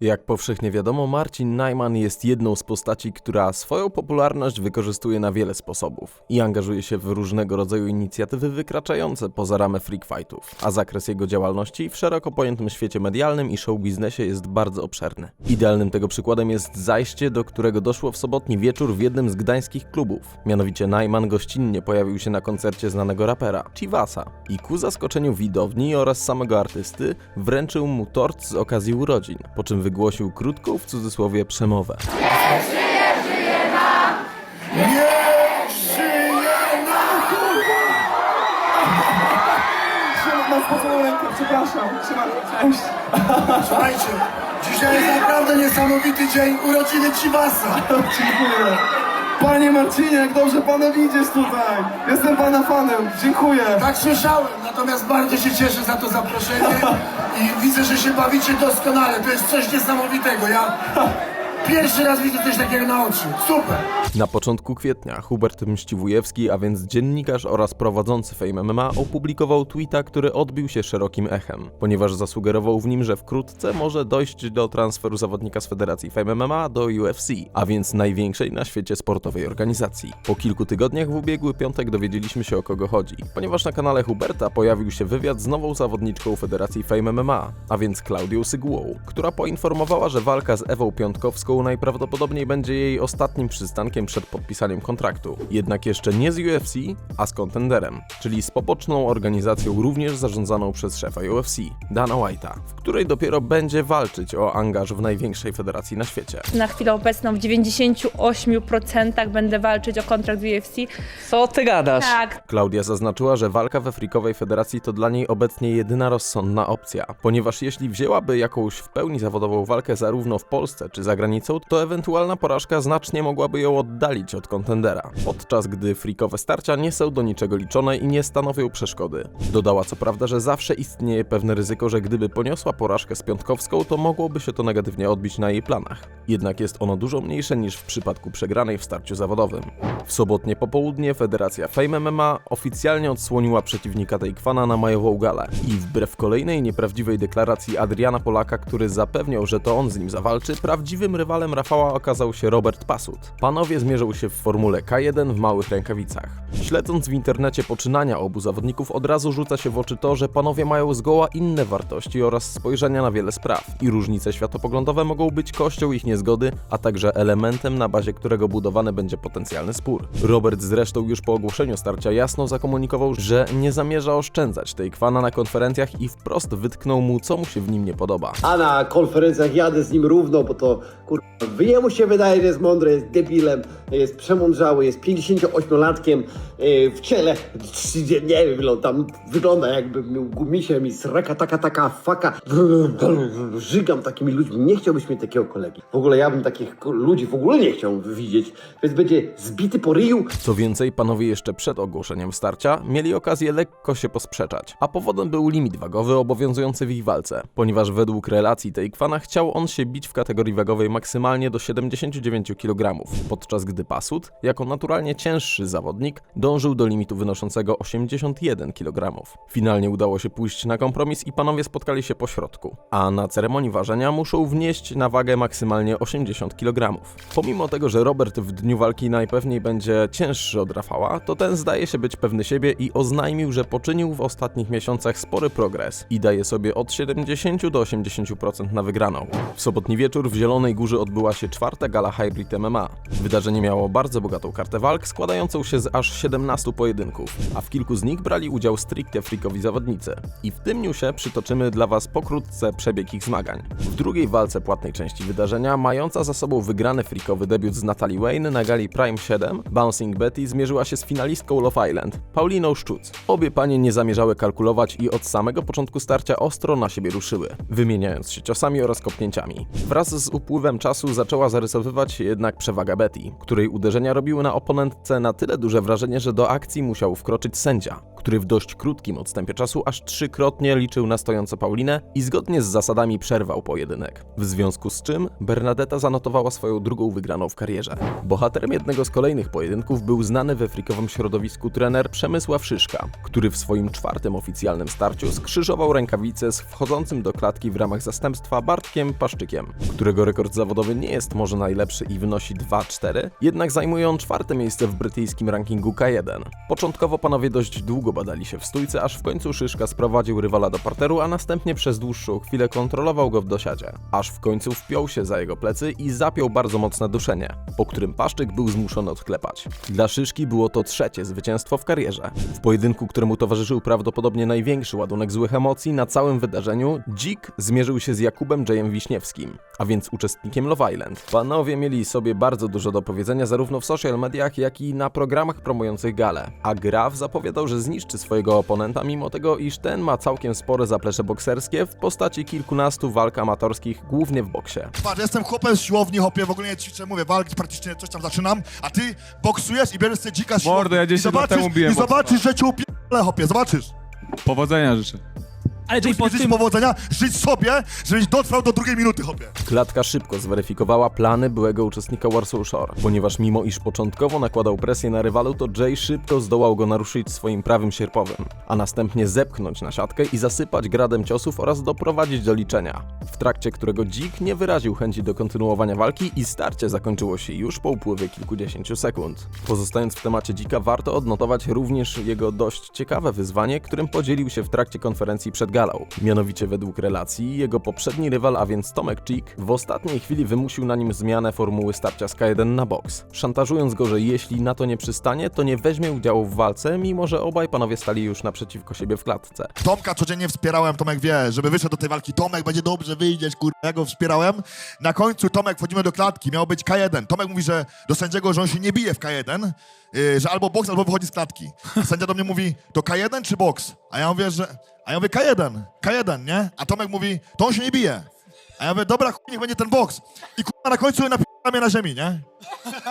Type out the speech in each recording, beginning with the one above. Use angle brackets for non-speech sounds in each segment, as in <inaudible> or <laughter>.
Jak powszechnie wiadomo, Marcin Najman jest jedną z postaci, która swoją popularność wykorzystuje na wiele sposobów i angażuje się w różnego rodzaju inicjatywy wykraczające poza ramy freak fightów, a zakres jego działalności w szeroko pojętym świecie medialnym i show biznesie jest bardzo obszerny. Idealnym tego przykładem jest zajście, do którego doszło w sobotni wieczór w jednym z gdańskich klubów. Mianowicie Najman gościnnie pojawił się na koncercie znanego rapera, Chivasa i ku zaskoczeniu widowni oraz samego artysty wręczył mu tort z okazji urodzin, po czym wygłosił krótką w cudzysłowie przemowę. Mam spoconą rękę, przepraszam. Trzymaj, cześć. Słuchajcie, dzisiaj jest naprawdę niesamowity dzień urodziny Chivasa. <laughs> Dziękuję. Panie Marcinie, jak dobrze pana widzieć tutaj. Jestem pana fanem. Dziękuję. Tak słyszałem, natomiast bardzo się cieszę za to zaproszenie i widzę, że się bawicie doskonale. To jest coś niesamowitego. Ja pierwszy raz widzę coś takiego na oczy. Super. Na początku kwietnia Hubert Mściwujewski, a więc dziennikarz oraz prowadzący Fame MMA, opublikował tweeta, który odbił się szerokim echem, ponieważ zasugerował w nim, że wkrótce może dojść do transferu zawodnika z Federacji Fame MMA do UFC, a więc największej na świecie sportowej organizacji. Po kilku tygodniach w ubiegły piątek dowiedzieliśmy się o kogo chodzi, ponieważ na kanale Huberta pojawił się wywiad z nową zawodniczką Federacji Fame MMA, a więc Klaudią Sygłą, która poinformowała, że walka z Ewą Piątkowską najprawdopodobniej będzie jej ostatnim przystankiem przed podpisaniem kontraktu. Jednak jeszcze nie z UFC, a z kontenderem, czyli z poboczną organizacją również zarządzaną przez szefa UFC, Dana White'a, w której dopiero będzie walczyć o angaż w największej federacji na świecie. Na chwilę obecną w 98% będę walczyć o kontrakt w UFC. Co ty gadasz? Tak, Klaudia zaznaczyła, że walka we frikowej federacji to dla niej obecnie jedyna rozsądna opcja, ponieważ jeśli wzięłaby jakąś w pełni zawodową walkę zarówno w Polsce czy za granicą, to ewentualna porażka znacznie mogłaby ją oddalić od kontendera, podczas gdy frikowe starcia nie są do niczego liczone i nie stanowią przeszkody. Dodała co prawda, że zawsze istnieje pewne ryzyko, że gdyby poniosła porażkę z Piątkowską, to mogłoby się to negatywnie odbić na jej planach. Jednak jest ono dużo mniejsze niż w przypadku przegranej w starciu zawodowym. W sobotnie popołudnie Federacja Fame MMA oficjalnie odsłoniła przeciwnika tej kwana na majową galę i wbrew kolejnej nieprawdziwej deklaracji Adriana Polaka, który zapewniał, że to on z nim zawalczy, prawdziwym rywalem Rafała okazał się Robert Pasut. Panowie zmierzą się w formule K1 w małych rękawicach. Śledząc w internecie poczynania obu zawodników od razu rzuca się w oczy to, że panowie mają zgoła inne wartości oraz spojrzenia na wiele spraw i różnice światopoglądowe mogą być kością ich niezgody, a także elementem na bazie którego budowany będzie potencjalny spór. Robert zresztą już po ogłoszeniu starcia jasno zakomunikował, że nie zamierza oszczędzać tej kwana na konferencjach i wprost wytknął mu co mu się w nim nie podoba. A na konferencjach jadę z nim równo, bo to kur... jemu się wydaje, że jest mądry, jest debilem, jest przemądrzały, jest 58-latkiem yy, w ciele, nie wiem, on tam wygląda jakby miał gumisiem i sraka, taka, taka, faka. Żygam takimi ludźmi, nie chciałbyś mieć takiego kolegi. W ogóle ja bym takich ludzi w ogóle nie chciał widzieć, więc będzie zbity po ryju, Co więcej, panowie jeszcze przed ogłoszeniem starcia mieli okazję lekko się posprzeczać, a powodem był limit wagowy obowiązujący w ich walce, ponieważ według relacji Tejkwana chciał on się bić w kategorii wagowej maksymalnie do 79 kg, podczas gdy Pasut, jako naturalnie cięższy zawodnik, dążył do limitu wynoszącego 81 kg. Finalnie udało się pójść na kompromis i panowie spotkali się po środku, a na ceremonii ważenia muszą wnieść na wagę maksymalnie 80 kg. Pomimo tego, że Robert w dniu walki najpewniej będzie cięższy od Rafała, to ten zdaje się być pewny siebie i oznajmił, że poczynił w ostatnich miesiącach spory progres i daje sobie od 70 do 80% na wygraną. W sobotni wieczór w Zielonej Górze odbyła się czwarta gala Hybrid MMA. Wydarzenie miało bardzo bogatą kartę walk, składającą się z aż 17 pojedynków, a w kilku z nich brali udział stricte freakowi zawodnicy. I w tym newsie przytoczymy dla Was pokrótce przebieg ich zmagań. W drugiej walce płatnej części wydarzenia, mająca za sobą wygrany freakowy debiut z Natalie Wayne na gali Prime 7, Bouncing Betty zmierzyła się z finalistką Love Island, Pauliną Szczuc. Obie panie nie zamierzały kalkulować i od samego początku starcia ostro na siebie ruszyły, wymieniając się ciosami oraz kopnięciami. Wraz z upływem czasu zaczęła zarysowywać się jednak przewaga Betty, której uderzenia robiły na oponentce na tyle duże wrażenie, że do akcji musiał wkroczyć sędzia, który w dość krótkim odstępie czasu aż trzykrotnie liczył na stojącą Paulinę i zgodnie z zasadami przerwał pojedynek. W związku z czym Bernadetta zanotowała swoją drugą wygraną w karierze. Bohaterem jednego z kolejnych pojedynków był znany we frikowym środowisku trener Przemysław Szyszka, który w swoim czwartym oficjalnym starciu skrzyżował rękawice z wchodzącym do klatki w ramach zastępstwa Bartkiem Paszczykiem, którego rekord zawodowy nie jest może najlepszy i wynosi 2-4, jednak zajmuje on czwarte miejsce w brytyjskim rankingu K1. Początkowo panowie dość długo badali się w stójce, aż w końcu Szyszka sprowadził rywala do parteru, a następnie przez dłuższą chwilę kontrolował go w dosiadzie. Aż w końcu wpiął się za jego plecy i zapiął bardzo mocne duszenie, po którym Paszczyk był zmuszony odklepać. Dla Szyszki było to trzecie zwycięstwo w karierze. W pojedynku, któremu towarzyszył prawdopodobnie największy ładunek złych emocji na całym wydarzeniu, Dzik zmierzył się z Jakubem J. Wiśniewskim, a więc uczestnikiem Love Island. Panowie mieli sobie bardzo dużo do powiedzenia zarówno w social mediach, jak i na programach promujących galę. A Graf zapowiadał, że zniszczy swojego oponenta, mimo tego, iż ten ma całkiem spore zaplecze bokserskie w postaci kilkunastu walk amatorskich, głównie w boksie. Patrz, jestem chłopem z siłowni, hopie, w ogóle nie ćwiczę, mówię, walki praktycznie coś tam zaczynam, a ty boksujesz i bierzesz sobie dzika z. Mordo, ja I 10 lat zobaczysz, temu biłem I zobaczysz, że cię upierdolę, hopie, zobaczysz. Powodzenia życzę. Ale czyli pod Życz tym, powodzenia, żyć sobie, żebyś dotrwał do drugiej minuty, hopie. Klatka szybko zweryfikowała plany byłego uczestnika Warsaw Shore, ponieważ mimo iż początkowo nakładał presję na rywalu, to Jay szybko zdołał go naruszyć swoim prawym sierpowym, a następnie zepchnąć na siatkę i zasypać gradem ciosów oraz doprowadzić do liczenia, w trakcie którego Dzik nie wyraził chęci do kontynuowania walki i starcie zakończyło się już po upływie kilkudziesięciu sekund. Pozostając w temacie Dzika, warto odnotować również jego dość ciekawe wyzwanie, którym podzielił się w trakcie konferencji przed galą. Mianowicie według relacji, jego poprzedni rywal, a więc Tomek Cheek, w ostatniej chwili wymusił na nim zmianę formuły starcia z K1 na boks, szantażując go, że jeśli na to nie przystanie, to nie weźmie udziału w walce, mimo że obaj panowie stali już naprzeciwko siebie w klatce. Tomka codziennie wspierałem, Tomek wie, żeby wyszedł do tej walki. Tomek, będzie dobrze, wyjdziesz, kurwa, ja go wspierałem. Na końcu Tomek, wchodzimy do klatki, miał być K1. Tomek mówi, że do sędziego, że on się nie bije w K1, yy, że albo boks, albo wychodzi z klatki. Sędzia do mnie mówi, to K1 czy boks? A ja mówię, że... A ja mówię, K1, K1, nie? A Tomek mówi, to on się nie bije. A ja mówię, dobra, chuj, niech będzie ten boks. I kurwa na końcu napisałem mnie na ziemi, nie?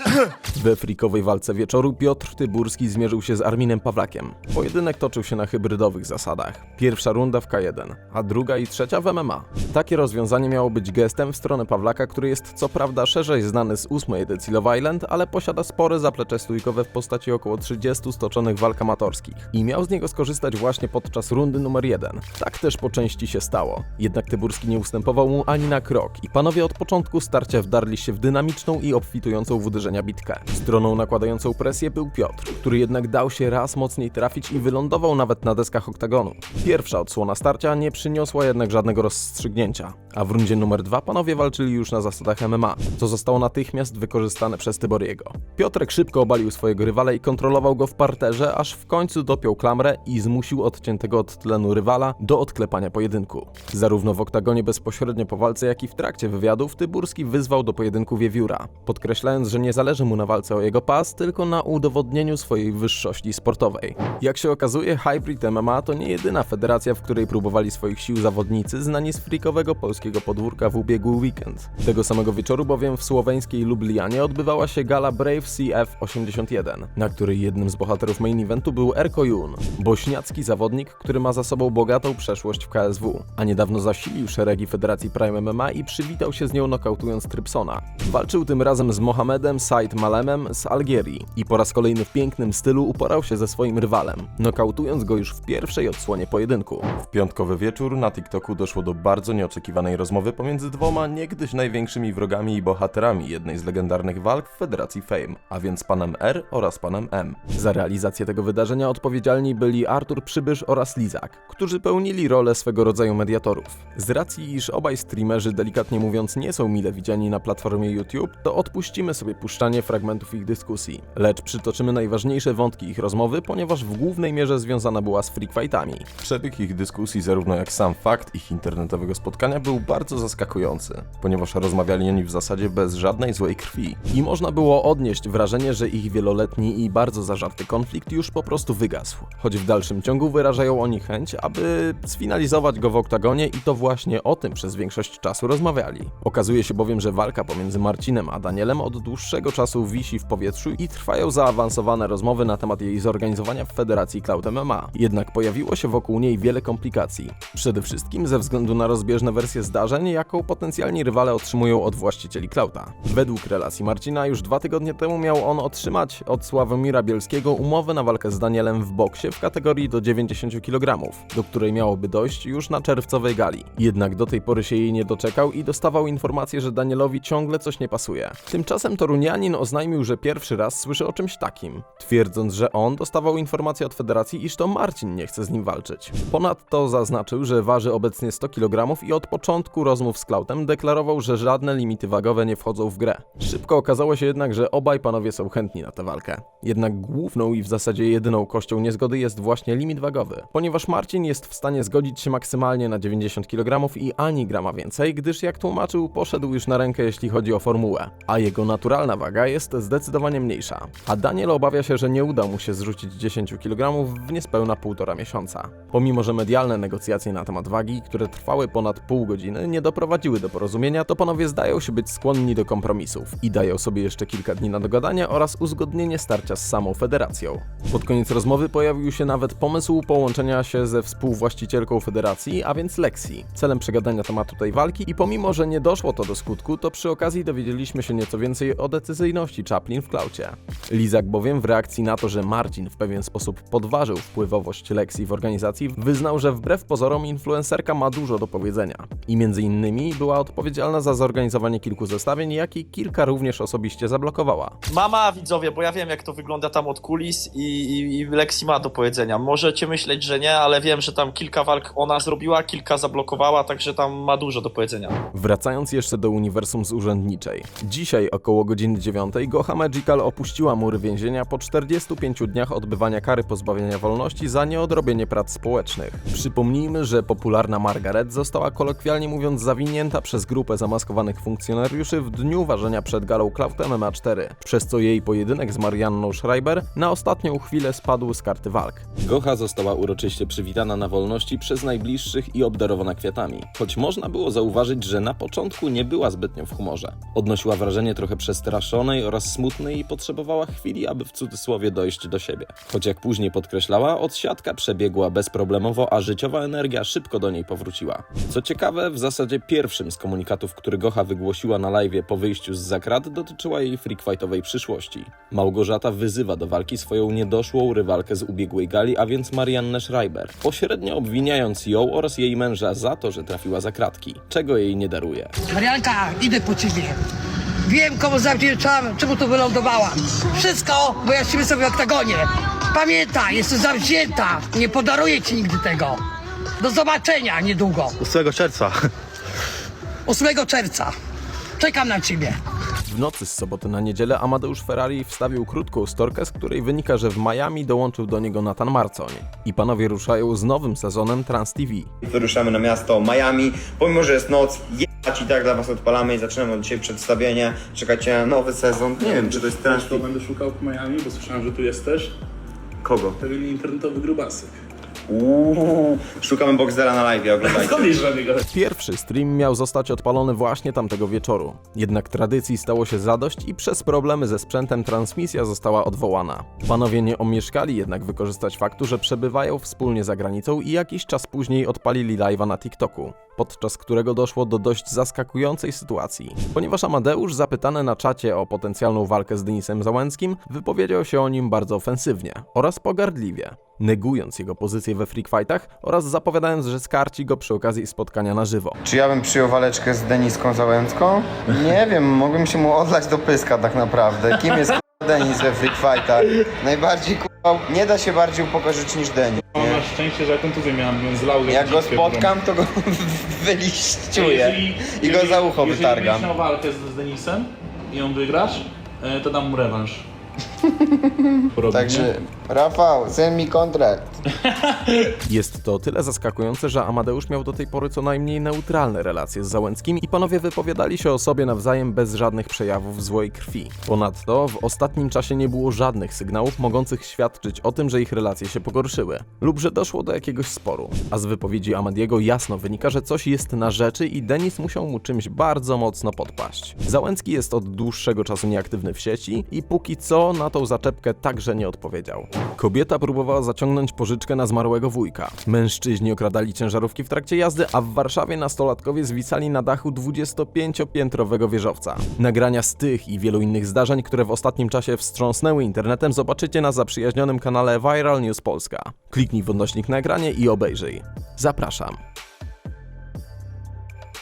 <clears throat> We frikowej walce wieczoru Piotr Tyburski zmierzył się z Arminem Pawlakiem. Pojedynek toczył się na hybrydowych zasadach. Pierwsza runda w K1, a druga i trzecia w MMA. Takie rozwiązanie miało być gestem w stronę Pawlaka, który jest co prawda szerzej znany z ósmej edycji Love Island, ale posiada spore zaplecze stójkowe w postaci około 30 stoczonych walk amatorskich. I miał z niego skorzystać właśnie podczas rundy numer 1. Tak też po części się stało. Jednak Tyburski nie ustępował mu ani na krok i panowie od początku starcia wdarli się w dynamiczną i obfitującą w uderzenia bitkę. Stroną nakładającą presję był Piotr, który jednak dał się raz mocniej trafić i wylądował nawet na deskach oktagonu. Pierwsza odsłona starcia nie przyniosła jednak żadnego rozstrzygnięcia, a w rundzie numer dwa panowie walczyli już na zasadach MMA, co zostało natychmiast wykorzystane przez Tyboriego. Piotrek szybko obalił swojego rywala i kontrolował go w parterze, aż w końcu dopiął klamrę i zmusił odciętego od tlenu rywala do odklepania pojedynku. Zarówno w oktagonie bezpośrednio po walce, jak i w trakcie wywiadów Tyburski wyzwał do pojedynku wiewióra, podkreślając, że nie zależy mu na walce o jego pas, tylko na udowodnieniu swojej wyższości sportowej. Jak się okazuje, Hybrid MMA to nie jedyna federacja, w której próbowali swoich sił zawodnicy znani z frikowego polskiego podwórka w ubiegły weekend. Tego samego wieczoru bowiem w słoweńskiej Lublianie odbywała się gala Brave CF81, na której jednym z bohaterów main eventu był Erko Jun, bośniacki zawodnik, który ma za sobą bogatą przeszłość w KSW, a niedawno zasilił szeregi Federacji Prime MMA i przywitał się z nią nokautując Trypsona. Walczył tym razem z Mohamedem Said Malemem z Algierii i po raz kolejny w pięknym stylu uporał się ze swoim rywalem, nokautując go już w pierwszej odsłonie pojedynku. W piątkowy wieczór na TikToku doszło do bardzo nieoczekiwanej rozmowy pomiędzy dwoma niegdyś największymi wrogami i bohaterami jednej z legendarnych walk w Federacji Fame, a więc panem R oraz panem M. Za realizację tego wydarzenia odpowiedzialni byli Artur Przybysz oraz Lizak, którzy pełnili rolę swego rodzaju mediatorów. Z racji, iż obaj streamerzy delikatnie mówiąc nie są mile widziani na platformie YouTube, to odpuścimy sobie puszczanie fragmentów ich dyskusji, lecz przytoczymy najważniejsze wątki ich rozmowy, ponieważ w głównej mierze związana była z freak fightami. Przebieg ich dyskusji, zarówno jak sam fakt ich internetowego spotkania był bardzo zaskakujący, ponieważ rozmawiali oni w zasadzie bez żadnej złej krwi. I można było odnieść wrażenie, że ich wieloletni i bardzo zażarty konflikt już po prostu wygasł, choć w dalszym ciągu wyrażają oni chęć, aby sfinalizować go w oktagonie i to właśnie o tym przez większość czasu rozmawiali. Okazuje się bowiem, że walka pomiędzy Marcinem a Danielem od dłuższego czasu wisi w powietrzu i trwają zaawansowane rozmowy na temat jej zorganizowania w Federacji Cloud MMA. Jednak pojawiło się wokół niej wiele komplikacji. Przede wszystkim ze względu na rozbieżne wersje zdarzeń, jaką potencjalni rywale otrzymują od właścicieli Clouda. Według relacji Marcina już dwa tygodnie temu miał on otrzymać od Sławomira Bielskiego umowę na walkę z Danielem w boksie w kategorii do 90 kg, do której miałoby dojść już na czerwcowej gali. Jednak do tej pory się jej nie doczekał i dostawał informację, że Danielowi ciągle coś nie pasuje. Tymczasem Torunianin oznajmił, że pierwszy raz słyszy o czymś takim, twierdząc, że on dostawał informację od federacji, iż to Marcin nie chce z nim walczyć. Ponadto zaznaczył, że waży obecnie 100 kg i od początku rozmów z Klautem deklarował, że żadne limity wagowe nie wchodzą w grę. Szybko okazało się jednak, że obaj panowie są chętni na tę walkę. Jednak główną i w zasadzie jedyną kością niezgody jest właśnie limit wagowy, ponieważ Marcin jest w stanie zgodzić się maksymalnie na 90 kg i ani grama więcej, gdyż jak tłumaczył, poszedł już na rękę jeśli chodzi o formułę, a jego naturalna waga jest zdecydowanie mniejsza. A Daniel obawia się, że nie uda mu się zrzucić 10 kg w niespełna półtora miesiąca. Pomimo, że medialne negocjacje na temat wagi, które trwały ponad pół godziny, nie doprowadziły do porozumienia, to panowie zdają się być skłonni do kompromisów i dają sobie jeszcze kilka dni na dogadanie oraz uzgodnienie starcia z samą federacją. Pod koniec rozmowy pojawił się nawet pomysł połączenia się ze współwłaścicielką federacji, a więc Lexi, celem przegadania tematu tej walki i pomimo, że nie doszło to do skutku, to przy okazji dowiedzieliśmy się nieco więcej o decyzyjności Chaplin w klaucie. Lizak bowiem w reakcji na to, że Marcin w pewien sposób podważył wpływowość Lexi w organizacji, wyznał, że wbrew pozorom influencerka ma dużo do powiedzenia i między innymi była odpowiedzialna za zorganizowanie kilku zestawień, jak i kilka również osobiście zablokowała. Mama, widzowie, bo ja wiem jak to wygląda tam od kulis i, i, i Lexi ma do powiedzenia. Możecie myśleć, że nie, ale wiem, że tam kilka walk ona zrobiła, kilka zablokowała, także tam ma dużo do powiedzenia. Wracając jeszcze do uniwersum z urzędniczej. Dzisiaj około godziny 9 Goha Magical opuściła mury więzienia po 45 dniach odbywania kary pozbawienia wolności za nieodrobienie prac społecznych. Przypomnijmy, że popularna Margaret została kolokwialnie mówiąc zawinięta przez grupę zamaskowanych funkcjonariuszy w dniu ważenia przed galą Cloud MMA 4, przez co jej pojedynek z Marianną Schreiber na ostatnią chwilę spadł z karty walk. Gocha została uroczyście przywitana na wolności przez najbliższych i obdarowana kwiatami, choć można było zauważyć, że na początku nie była zbytnio w humorze. Odnosiła wrażenie trochę przestraszonej oraz smutnej i potrzebowała chwili, aby w cudzysłowie dojść do siebie. Choć jak później podkreślała, odsiadka przebiegła bezproblemowo, a życiowa energia szybko do niej powróciła. Co ciekawe, w zasadzie pierwszym z komunikatów, który Gocha wygłosiła na live po wyjściu z zakrat, dotyczyła jej freakfightowej przyszłości. Małgorzata wyzywa do walki swoją niedoszłą rywalkę z ubiegłej gali, a więc Mariannę Schreiber, pośrednio obwiniając ją oraz jej męża za to, że trafiła za kratki, czego jej nie daruje. Marianka, idę po ciebie. Wiem, komu zawdzięczam, czemu tu wylądowałam. Wszystko, bo ja siebie sobie w oktagonie. Pamiętaj, jestem zawzięta. Nie podaruję ci nigdy tego. Do zobaczenia niedługo. 8 czerwca. 8 czerwca. Czekam na ciebie. W nocy z soboty na niedzielę Amadeusz Ferrari wstawił krótką storkę, z której wynika, że w Miami dołączył do niego Nathan Marcoń. I panowie ruszają z nowym sezonem Trans TV. Wyruszamy na miasto Miami. Pomimo, że jest noc, jechać i tak dla was odpalamy i zaczynamy od dzisiaj przedstawienie. Czekajcie na nowy sezon. Nie wiem, czy to jest trans To będę szukał w Miami, bo słyszałem, że tu jesteś. Kogo? Pewien internetowy grubasek. Uuu, szukamy Boxdela na live, oglądajcie. <laughs> Skąd wiesz? Pierwszy stream miał zostać odpalony właśnie tamtego wieczoru. Jednak tradycji stało się zadość i przez problemy ze sprzętem transmisja została odwołana. Panowie nie omieszkali jednak wykorzystać faktu, że przebywają wspólnie za granicą i jakiś czas później odpalili live'a na TikToku, podczas którego doszło do dość zaskakującej sytuacji. Ponieważ Amadeusz, zapytany na czacie o potencjalną walkę z Denisem Załęckim, wypowiedział się o nim bardzo ofensywnie oraz pogardliwie negując jego pozycję we freak fightach oraz zapowiadając, że skarci go przy okazji spotkania na żywo. Czy ja bym przyjął waleczkę z Deniską Załęcką? Nie <laughs> wiem, mogłem się mu odlać do pyska tak naprawdę. Kim jest k***a, Denis we Freak Fightach? Najbardziej k***a, nie da się bardziej upokorzyć niż Denis. On ma szczęście, że ja kontuzję miałem, więc zlał go Jak go spotkam, to go <laughs> wyliściuję Jeżeli- i go jeżeli- za ucho Jeżeli wytargam. będziesz miał walkę z, z Denisem i ją wygrasz, e, to dam mu rewanż. Także, Rafał, send mi kontrakt. <laughs> Jest to tyle zaskakujące, że Amadeusz miał do tej pory co najmniej neutralne relacje z Załęckim i panowie wypowiadali się o sobie nawzajem bez żadnych przejawów złej krwi. Ponadto w ostatnim czasie nie było żadnych sygnałów mogących świadczyć o tym, że ich relacje się pogorszyły lub że doszło do jakiegoś sporu. A z wypowiedzi Amadiego jasno wynika, że coś jest na rzeczy i Denis musiał mu czymś bardzo mocno podpaść. Załęcki jest od dłuższego czasu nieaktywny w sieci i póki co na tą zaczepkę także nie odpowiedział. Kobieta próbowała zaciągnąć pożyczkę na zmarłego wujka. Mężczyźni okradali ciężarówki w trakcie jazdy, a w Warszawie nastolatkowie zwisali na dachu 25-piętrowego wieżowca. Nagrania z tych i wielu innych zdarzeń, które w ostatnim czasie wstrząsnęły internetem, zobaczycie na zaprzyjaźnionym kanale Viral News Polska. Kliknij w odnośnik nagranie i obejrzyj. Zapraszam.